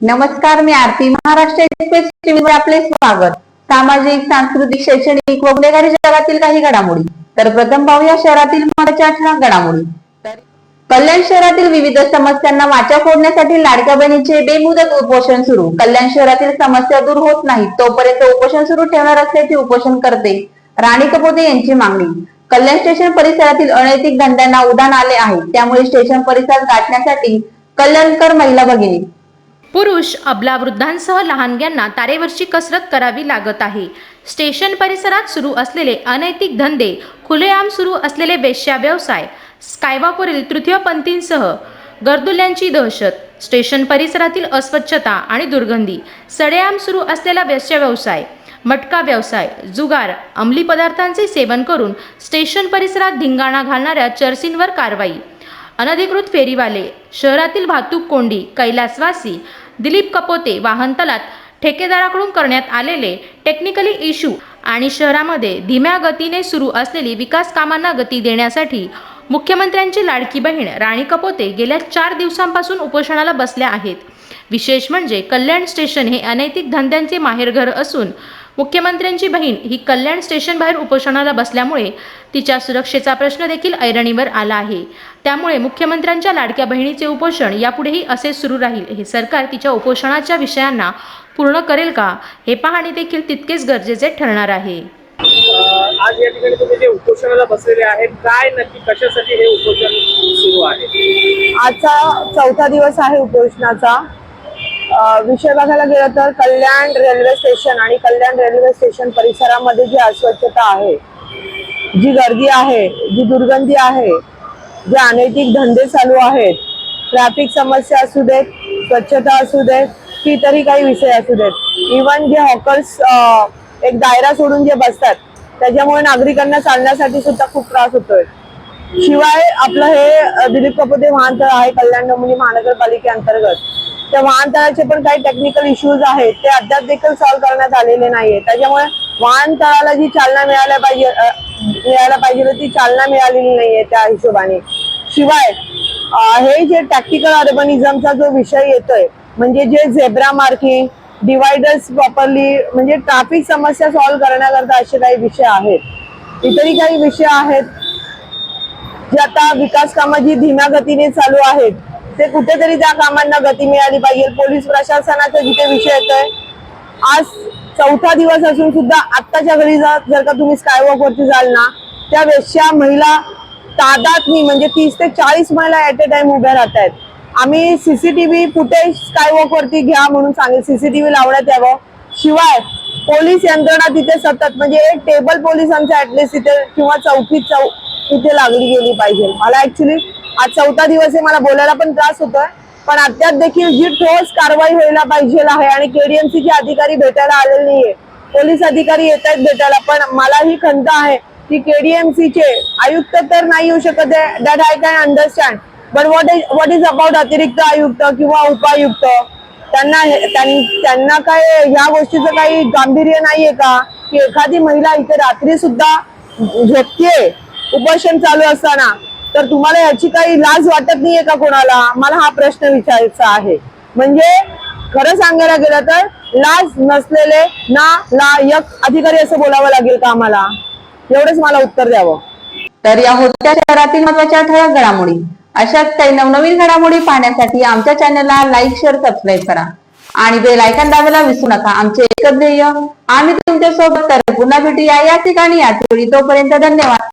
नमस्कार मी आरती. महाराष्ट्र एक्सप्रेस टीव्हीवर आपले स्वागत. सामाजिक सांस्कृतिक शैक्षणिक व गुन्हेगारी जगातील काही घडामोडी. तर प्रथम पाहूया शहरातील महत्त्वाच्या ठळक घडामोडी. कल्याण शहरातील विविध समस्यांना वाचा फोडण्यासाठी लाडक्या बहिणीचे बेमुदत उपोषण सुरू. कल्याण शहरातील समस्या दूर होत नाहीत तोपर्यंत उपोषण सुरू ठेवणार असल्याचे उपोषण करते राणी कपोते यांची मागणी. कल्याण स्टेशन परिसरातील अनैतिक धंद्यांना उधाण आले आहे. त्यामुळे स्टेशन परिसर गाठण्यासाठी कल्याणकर महिला भगिनी पुरुष अबला वृद्धांसह लहानग्यांना तारेवरची कसरत करावी लागत आहे. स्टेशन परिसरात सुरू असलेले अनैतिक धंदे खुलेआम सुरू असलेले वेश्या व्यवसाय स्कायवॉकवरील तृतीयपंथींसह गर्दुल्यांची दहशत स्टेशन परिसरातील अस्वच्छता आणि दुर्गंधी सडेआम सुरू असलेला वेश्या व्यवसाय मटका व्यवसाय जुगार अंमली पदार्थांचे सेवन करून स्टेशन परिसरात धिंगाणा घालणाऱ्या चर्सींवर कारवाई अनधिकृत फेरीवाले शहरातील वाहतूक कोंडी कैलासवासी दिलीप कपोते वाहन तलात ठेकेदाराकडून करण्यात आलेले टेक्निकली इश्यू आणि शहरामध्ये धीम्या गतीने सुरू असलेली विकास कामांना गती देण्यासाठी मुख्यमंत्र्यांची लाडकी बहीण राणी कपोते गेल्या चार दिवसांपासून उपोषणाला बसल्या आहेत. विशेष म्हणजे कल्याण स्टेशन हे अनैतिक धंद्यांचे माहेरघर असून मुख्यमंत्र्यांची बहीण ही कल्याण स्टेशन बाहेर उपोषणाला बसल्यामुळे तिच्या सुरक्षेचा प्रश्न देखील ऐरणीवर आला आहे. त्यामुळे मुख्यमंत्र्यांच्या लाडक्या बहिणीचे उपोषण यापुढेही असे सुरू राहील. हे सरकार तिच्या उपोषणाच्या विषयांना पूर्ण करेल का हे पाहणे देखील तितकेच गरजेचे ठरणार आहे. आज या ठिकाणी तुम्ही जे उपोषणाला बसलेले आहेत काय नक्की कशासाठी हे उपोषण सुरू आहे? आजचा चौथा दिवस आहे उपोषणाचा. विषय बघायला गेलं तर कल्याण रेल्वे स्टेशन आणि कल्याण रेल्वे स्टेशन परिसरामध्ये जी अस्वच्छता आहे जी गर्दी आहे जी दुर्गंधी आहे जे अनैतिक धंदे चालू आहेत ट्रॅफिक समस्या असू देत स्वच्छता असू देत की तरी काही विषय असू देत इवन जे हॉकर्स एक दायरा सोडून जे बसतात त्याच्यामुळे नागरिकांना चालण्यासाठी सुद्धा खूप त्रास होतोय. शिवाय आपलं हे दिलीप कपोते वाहनतळ आहे कल्याण डोंबिवली महानगरपालिकेअंतर्गत त्या वाहनतळाचे पण काही टेक्निकल इश्यूज आहेत. ते अद्याप देखील सॉल्व्ह करण्यात आलेले नाहीये. त्याच्यामुळे वाहनतळाला जी चालना मिळायला पाहिजे मिळायला पाहिजे ती चालना मिळालेली नाहीये त्या हिशोबाने. शिवाय हे जे टॅक्टिकल अर्बनिझमचा जो विषय येतोय म्हणजे जे झेब्रा मार्किंग डिवायडर्स प्रॉपरली म्हणजे ट्रॅफिक समस्या सॉल्व्ह करण्याकरता असे काही विषय आहेत. इतरही काही विषय आहेत जे आता विकास कामं जी धीम्या गतीने चालू आहेत ते कुठेतरी त्या कामांना गती मिळाली पाहिजे. पोलीस प्रशासनाचा जिथे विषय येतोय आज चौथा दिवस असून सुद्धा आत्ताच्या घरी जर जर का तुम्ही स्कायवॉक वरती जाल ना त्या वेश्या महिला तादात्मी म्हणजे तीस ते चाळीस महिला ऍट ए टाइम उभ्या राहत आहेत आम्ही सीसीटीव्ही फुटेज स्कायवॉक वरती घ्या म्हणून सांगेल. सीसीटीव्ही लावण्यात यावं. शिवाय पोलीस यंत्रणा तिथे सतत म्हणजे एक टेबल पोलिसांचा ऍटलिस्ट तिथे किंवा चौकी चौ तिथे लागली गेली पाहिजे. मला ऍक्च्युली आज चौथा दिवस आहे मला बोलायला पण त्रास होतोय. पण अद्याप देखील जी ठोस कारवाई व्हायला पाहिजे आहे आणि केडीएमसी चे अधिकारी भेटायला आलेले नाहीये. पोलीस अधिकारी येत आहेत भेटायला पण मला ही खंत आहे की केडीएमसी चे आयुक्त तर नाही येऊ शकत आहे. That I can understand but what is what is about अतिरिक्त आयुक्त किंवा उपायुक्त? त्यांना त्यांना काय ह्या गोष्टीचं काही गांभीर्य नाहीये का? की एखादी महिला इथे रात्री सुद्धा झोपतीये उपोषण चालू असताना. तर तुम्हाला याची काही लाज वाटत नाहीये का कोणाला? मला हा प्रश्न विचारायचा आहे. म्हणजे खरं सांगायला गेलं तर लाज नसलेले ना लायक अधिकारी असं बोलावं लागेल का आम्हाला? एवढंच मला उत्तर द्यावं. तर या होत्या शहरातील महत्त्वाच्या ठळक घडामोडी. अशाच काही नवनवीन घडामोडी पाहण्यासाठी आमच्या चॅनलला लाईक शेअर सबस्क्राईब करा. आणि बेल आयकॉन दाबायला विसरू नका. आमचे एकच ध्येय आम्ही तुमच्यासोबत तर पुन्हा भेटूया. या ठिकाणी याच वेळी तोपर्यंत धन्यवाद.